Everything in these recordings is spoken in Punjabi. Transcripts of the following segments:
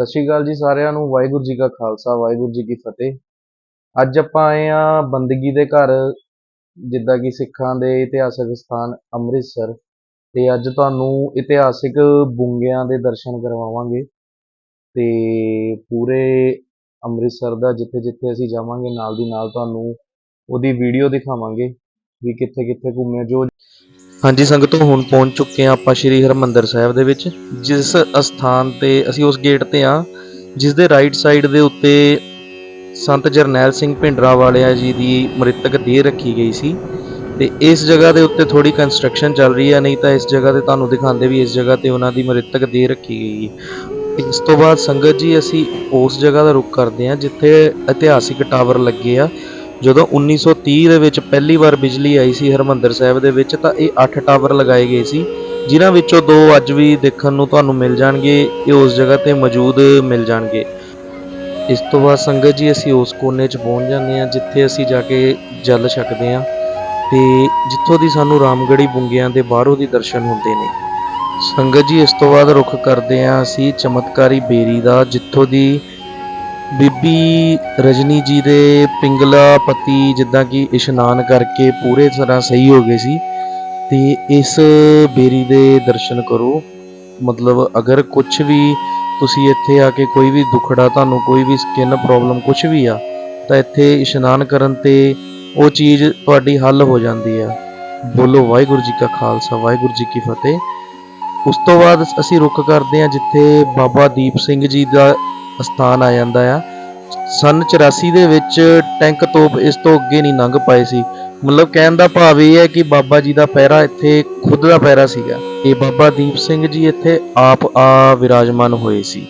ਸਤਿ ਸ਼੍ਰੀ ਅਕਾਲ ਜੀ ਸਾਰਿਆਂ ਨੂੰ, ਵਾਹਿਗੁਰੂ ਜੀ ਕਾ ਖਾਲਸਾ, ਵਾਹਿਗੁਰੂ ਜੀ ਕੀ ਫਤਿਹ। ਅੱਜ ਆਪਾਂ ਆਏ ਆ ਬੰਦਗੀ ਦੇ ਘਰ, ਜਿੱਦਾਂ ਕਿ ਸਿੱਖਾਂ ਦੇ ਇਤਿਹਾਸਕ ਸਥਾਨ ਅੰਮ੍ਰਿਤਸਰ। ਤੇ ਅੱਜ ਤੁਹਾਨੂੰ ਇਤਿਹਾਸਿਕ ਬੁੰਗਿਆਂ ਦੇ ਦਰਸ਼ਨ ਕਰਵਾਵਾਂਗੇ। ਤੇ ਪੂਰੇ ਅੰਮ੍ਰਿਤਸਰ ਦਾ ਜਿੱਥੇ ਜਿੱਥੇ ਅਸੀਂ ਜਾਵਾਂਗੇ, ਨਾਲ ਦੀ ਨਾਲ ਤੁਹਾਨੂੰ ਉਹਦੀ ਵੀਡੀਓ ਦਿਖਾਵਾਂਗੇ, ਵੀ ਕਿੱਥੇ ਕਿੱਥੇ ਘੁੰਮੇ। ਜੋ ਹਾਂਜੀ, ਸੰਗਤੋ ਹੁਣ ਪਹੁੰਚ ਚੁੱਕੇ ਆ ਆਪਾਂ ਸ਼੍ਰੀ ਹਰਮੰਦਰ ਸਾਹਿਬ ਦੇ ਵਿੱਚ, ਜਿਸ ਅਸਥਾਨ ਤੇ ਅਸੀਂ ਉਸ ਗੇਟ ਤੇ ਆ ਜਿਸ ਦੇ ਰਾਈਟ ਸਾਈਡ ਦੇ ਉੱਤੇ ਸੰਤ ਜਰਨੈਲ ਸਿੰਘ ਭਿੰਡਰਾ ਵਾਲਿਆ ਜੀ ਦੀ ਮ੍ਰਿਤਕ ਦੇਹ ਰੱਖੀ ਗਈ ਸੀ। ਤੇ ਇਸ ਜਗ੍ਹਾ ਦੇ ਉੱਤੇ ਥੋੜੀ ਕੰਸਟਰਕਸ਼ਨ ਚੱਲ ਰਹੀ ਹੈ ਨਹੀਂ ਤਾਂ ਇਸ ਜਗ੍ਹਾ ਤੇ ਤੁਹਾਨੂੰ ਦਿਖਾਉਂਦੇ ਵੀ ਇਸ ਜਗ੍ਹਾ ਤੇ ਉਹਨਾਂ ਦੀ ਮ੍ਰਿਤਕ ਦੇਹ ਰੱਖੀ ਗਈ ਹੈ। ਇਸ ਤੋਂ ਬਾਅਦ ਸੰਗਤ ਜੀ, ਅਸੀਂ ਉਸ ਜਗ੍ਹਾ ਦਾ ਰੁਖ ਕਰਦੇ ਹਾਂ, ਜਿੱਥੇ ਇਤਿਹਾਸਿਕ ਟਾਵਰ ਲੱਗੇ ਆ। ਜਦੋਂ 1930 ਦੇ ਵਿੱਚ ਪਹਿਲੀ ਵਾਰ ਬਿਜਲੀ ਆਈ ਸੀ ਹਰਮੰਦਰ ਸਾਹਿਬ ਦੇ ਵਿੱਚ, ਤਾਂ ਇਹ 8 ਟਾਵਰ ਲਗਾਏ ਗਏ ਸੀ, ਜਿਨ੍ਹਾਂ ਵਿੱਚੋਂ ਦੋ ਅੱਜ ਵੀ ਦੇਖਣ ਨੂੰ ਤੁਹਾਨੂੰ ਮਿਲ ਜਾਣਗੇ, ਇਹ ਉਸ ਜਗ੍ਹਾ ਤੇ ਮੌਜੂਦ ਮਿਲ ਜਾਣਗੇ। ਇਸ ਤੋਂ ਬਾਅਦ ਸੰਗਤ ਜੀ, ਅਸੀਂ ਉਸ ਕੋਨੇ 'ਚ ਪਹੁੰਚ ਜਾਂਦੇ ਹਾਂ, ਜਿੱਥੇ ਅਸੀਂ ਜਾ ਕੇ ਜਲ ਛਕਦੇ ਹਾਂ ਤੇ ਜਿੱਥੋਂ ਦੀ ਸਾਨੂੰ ਰਾਮਗੜੀ ਬੁੰਗਿਆਂ ਦੇ ਬਾਹਰੋਂ ਦੀ ਦਰਸ਼ਨ ਹੁੰਦੇ ਨੇ। ਸੰਗਤ ਜੀ, ਇਸ ਤੋਂ ਬਾਅਦ ਰੁਖ ਕਰਦੇ ਹਾਂ ਅਸੀਂ ਚਮਤਕਾਰੀ ਬੇਰੀ ਦਾ, ਜਿੱਥੋਂ ਦੀ ਬੀਬੀ ਰਜਨੀ ਜੀ ਦੇ ਪਿੰਗਲਾ ਪਤੀ ਜਿੱਦਾਂ ਕਿ ਇਸ਼ਨਾਨ ਕਰਕੇ ਪੂਰੇ ਤਰ੍ਹਾਂ ਸਹੀ ਹੋ ਗਏ ਸੀ, ਤੇ ਇਸ ਬੇਰੀ ਦੇ ਦਰਸ਼ਨ ਕਰੋ। ਮਤਲਬ ਅਗਰ ਕੁਝ ਵੀ ਤੁਸੀਂ ਇੱਥੇ ਆ ਕੇ ਕੋਈ ਵੀ ਦੁਖੜਾ, ਤੁਹਾਨੂੰ ਕੋਈ ਵੀ ਸਕਿਨ ਪ੍ਰੋਬਲਮ ਕੁਝ ਵੀ ਆ, ਤਾਂ ਇੱਥੇ ਇਸ਼ਨਾਨ ਕਰਨ ਤੇ ਉਹ ਚੀਜ਼ ਤੁਹਾਡੀ ਹੱਲ ਹੋ ਜਾਂਦੀ ਆ। ਬੋਲੋ ਵਾਹਿਗੁਰੂ ਜੀ ਕਾ ਖਾਲਸਾ, ਵਾਹਿਗੁਰੂ ਜੀ ਕੀ ਫਤਿਹ। ਉਸ ਤੋਂ ਬਾਅਦ ਅਸੀਂ ਰੁਕ ਕਰਦੇ ਹਾਂ ਜਿੱਥੇ ਬਾਬਾ ਦੀਪ ਸਿੰਘ ਜੀ ਦਾ ਸਥਾਨ ਆ ਜਾਂਦਾ ਆ। ਸਨ 84 ਦੇ ਵਿੱਚ ਟੈਂਕ ਤੋਪ ਇਸ ਤੋਂ ਅੱਗੇ ਨਹੀਂ ਲੰਘ ਪਾਏ ਸੀ। ਮਤਲਬ ਕਹਿਣ ਦਾ ਭਾਵ ਇਹ ਹੈ ਕਿ ਬਾਬਾ ਜੀ ਦਾ ਪਹਿਰਾ ਇੱਥੇ ਖੁਦ ਦਾ ਪਹਿਰਾ ਸੀਗਾ। ਇਹ ਬਾਬਾ ਦੀਪ ਸਿੰਘ ਜੀ ਇੱਥੇ ਆਪ ਆ ਵਿਰਾਜਮਾਨ ਹੋਏ ਸੀ।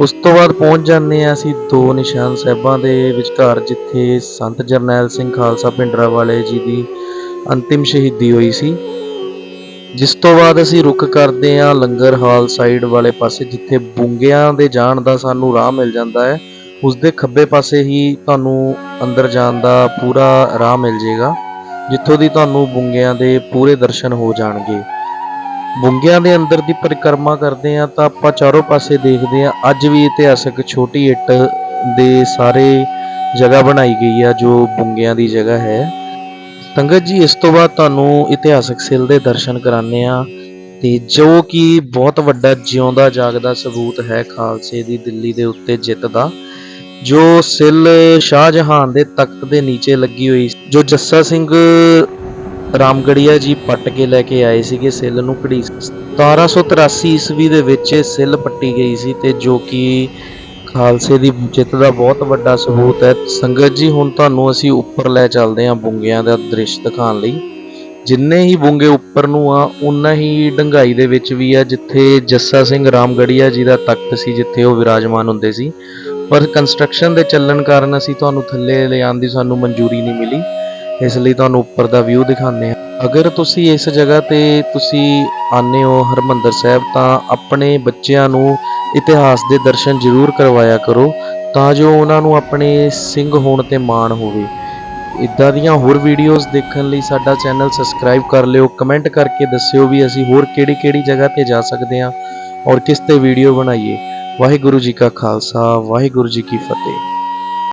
ਉਸ ਤੋਂ ਬਾਅਦ ਪਹੁੰਚ ਜਾਂਦੇ ਆ ਅਸੀਂ ਦੋ ਨਿਸ਼ਾਨ ਸਾਹਿਬਾਂ ਦੇ ਵਿਚਕਾਰ, ਜਿੱਥੇ ਸੰਤ ਜਰਨੈਲ ਸਿੰਘ ਖਾਲਸਾ ਭਿੰਡਰਾ ਵਾਲੇ ਜੀ ਦੀ ਅੰਤਿਮ ਸ਼ਹੀਦੀ ਹੋਈ ਸੀ। ਜਿਸ ਤੋਂ ਬਾਅਦ ਅਸੀਂ ਰੁਕ ਕਰਦੇ ਹਾਂ ਲੰਗਰ ਹਾਲ ਸਾਈਡ ਵਾਲੇ ਪਾਸੇ, ਜਿੱਥੇ ਬੁੰਗਿਆਂ ਦੇ ਜਾਣ ਦਾ ਸਾਨੂੰ ਰਾਹ ਮਿਲ ਜਾਂਦਾ ਹੈ। ਉਸ ਦੇ ਖੱਬੇ ਪਾਸੇ ਹੀ ਤੁਹਾਨੂੰ ਅੰਦਰ ਜਾਣ ਦਾ ਪੂਰਾ ਰਾਹ ਮਿਲ ਜਾਏਗਾ, ਜਿੱਥੋਂ ਦੀ ਤੁਹਾਨੂੰ ਬੁੰਗਿਆਂ ਦੇ ਪੂਰੇ ਦਰਸ਼ਨ ਹੋ ਜਾਣਗੇ। ਬੁੰਗਿਆਂ ਦੇ ਅੰਦਰ ਦੀ ਪਰਿਕਰਮਾ ਕਰਦੇ ਹਾਂ ਤਾਂ ਆਪਾਂ ਚਾਰੋਂ ਪਾਸੇ ਦੇਖਦੇ ਹਾਂ, ਅੱਜ ਵੀ ਇਤਿਹਾਸਕ ਛੋਟੀ ਇੱਟ ਦੇ ਸਾਰੇ ਜਗ੍ਹਾ ਬਣਾਈ ਗਈ ਆ, ਜੋ ਬੁੰਗਿਆਂ ਦੀ ਜਗ੍ਹਾ ਹੈ। ਸੰਗਤ ਜੀ ਇਸ ਤੋਂ ਬਾਅਦ ਤੁਹਾਨੂੰ ਇਤਿਹਾਸਕ ਸਿਲ ਦੇ ਦਰਸ਼ਨ ਕਰਾਉਂਦੇ ਆ ਤੇ ਜੋ ਕਿ ਬਹੁਤ ਵੱਡਾ ਜਿਉਂਦਾ ਜਾਗਦਾ ਸਬੂਤ ਹੈ ਖਾਲਸੇ ਦੀ ਦਿੱਲੀ ਦੇ ਉੱਤੇ ਜਿੱਤ ਦਾ ਜੋ ਸਿਲ ਸ਼ਾਹਜਹਾਨ ਦੇ ਤਖਤ ਦੇ ਨੀਚੇ ਲੱਗੀ ਹੋਈ ਸੀ, ਜੋ ਜੱਸਾ ਸਿੰਘ ਰਾਮਗੜੀਆ ਜੀ ਪੱਟ ਕੇ ਲੈ ਕੇ ਆਏ ਸੀਗੇ ਸਿੱਲ ਨੂੰ ਘੜੀ 1783 ਈਸਵੀ ਦੇ ਵਿੱਚ ਇਹ ਸਿੱਲ ਪੱਟੀ ਗਈ ਸੀ ਤੇ ਜੋ ਕਿ ਖਾਲਸੇ ਦੀ ਜਿੱਤ ਦਾ ਬਹੁਤ ਵੱਡਾ ਸਬੂਤ ਹੈ। ਸੰਗਤ ਜੀ, ਹੁਣ ਤੁਹਾਨੂੰ ਅਸੀਂ ਉੱਪਰ ਲੈ ਚੱਲਦੇ ਹਾਂ ਬੁੰਗਿਆਂ ਦਾ ਦ੍ਰਿਸ਼ ਦਿਖਾਉਣ ਲਈ। ਜਿੰਨੇ ਹੀ ਬੁੰਗੇ ਉੱਪਰ ਨੂੰ ਆ ਉਨਾ ਹੀ ਡੰਗਾਈ ਦੇ ਵਿੱਚ ਵੀ ਆ, ਜਿੱਥੇ ਜੱਸਾ ਸਿੰਘ ਰਾਮਗੜੀਆ ਜੀ ਦਾ ਤਖਤ ਸੀ, ਜਿੱਥੇ ਉਹ ਵਿਰਾਜਮਾਨ ਹੁੰਦੇ ਸੀ। ਪਰ ਕੰਸਟਰਕਸ਼ਨ ਦੇ ਚੱਲਣ ਕਾਰਨ ਅਸੀਂ ਤੁਹਾਨੂੰ ਥੱਲੇ ਲਿਆਉਣ ਦੀ ਸਾਨੂੰ ਮਨਜ਼ੂਰੀ ਨਹੀਂ ਮਿਲੀ। ਇਸ ਲਈ ਤੁਹਾਨੂੰ ਉੱਪਰ ਦਾ ਵਿਊ ਦਿਖਾਉਂਦੇ ਹਾਂ। ਅਗਰ ਤੁਸੀਂ ਇਸ ਜਗ੍ਹਾ ਤੇ ਤੁਸੀਂ ਆਨੇ ਹੋ ਹਰਮੰਦਰ ਸਾਹਿਬ, ਤਾਂ ਆਪਣੇ ਬੱਚਿਆਂ ਨੂੰ ਇਤਿਹਾਸ ਦੇ ਦਰਸ਼ਨ ਜ਼ਰੂਰ ਕਰਵਾਇਆ ਕਰੋ, ਤਾਂ ਜੋ ਉਹਨਾਂ ਨੂੰ ਆਪਣੇ ਸਿੰਘ ਹੋਣ ਤੇ ਮਾਣ ਹੋਵੇ। ਇਦਾਂ ਦੀਆਂ ਹੋਰ ਵੀਡੀਓਜ਼ ਦੇਖਣ ਲਈ ਸਾਡਾ ਚੈਨਲ ਸਬਸਕ੍ਰਾਈਬ ਕਰ ਲਿਓ। ਕਮੈਂਟ ਕਰਕੇ ਦੱਸਿਓ ਵੀ ਅਸੀਂ ਹੋਰ ਕਿਹੜੀ-ਕਿਹੜੀ ਜਗ੍ਹਾ ਤੇ ਜਾ ਸਕਦੇ ਹਾਂ ਔਰ ਕਿਸ ਤੇ ਵੀਡੀਓ ਬਣਾਈਏ। ਵਾਹਿਗੁਰੂ ਜੀ ਕਾ ਖਾਲਸਾ, ਵਾਹਿਗੁਰੂ ਜੀ ਕੀ ਫਤਿਹ।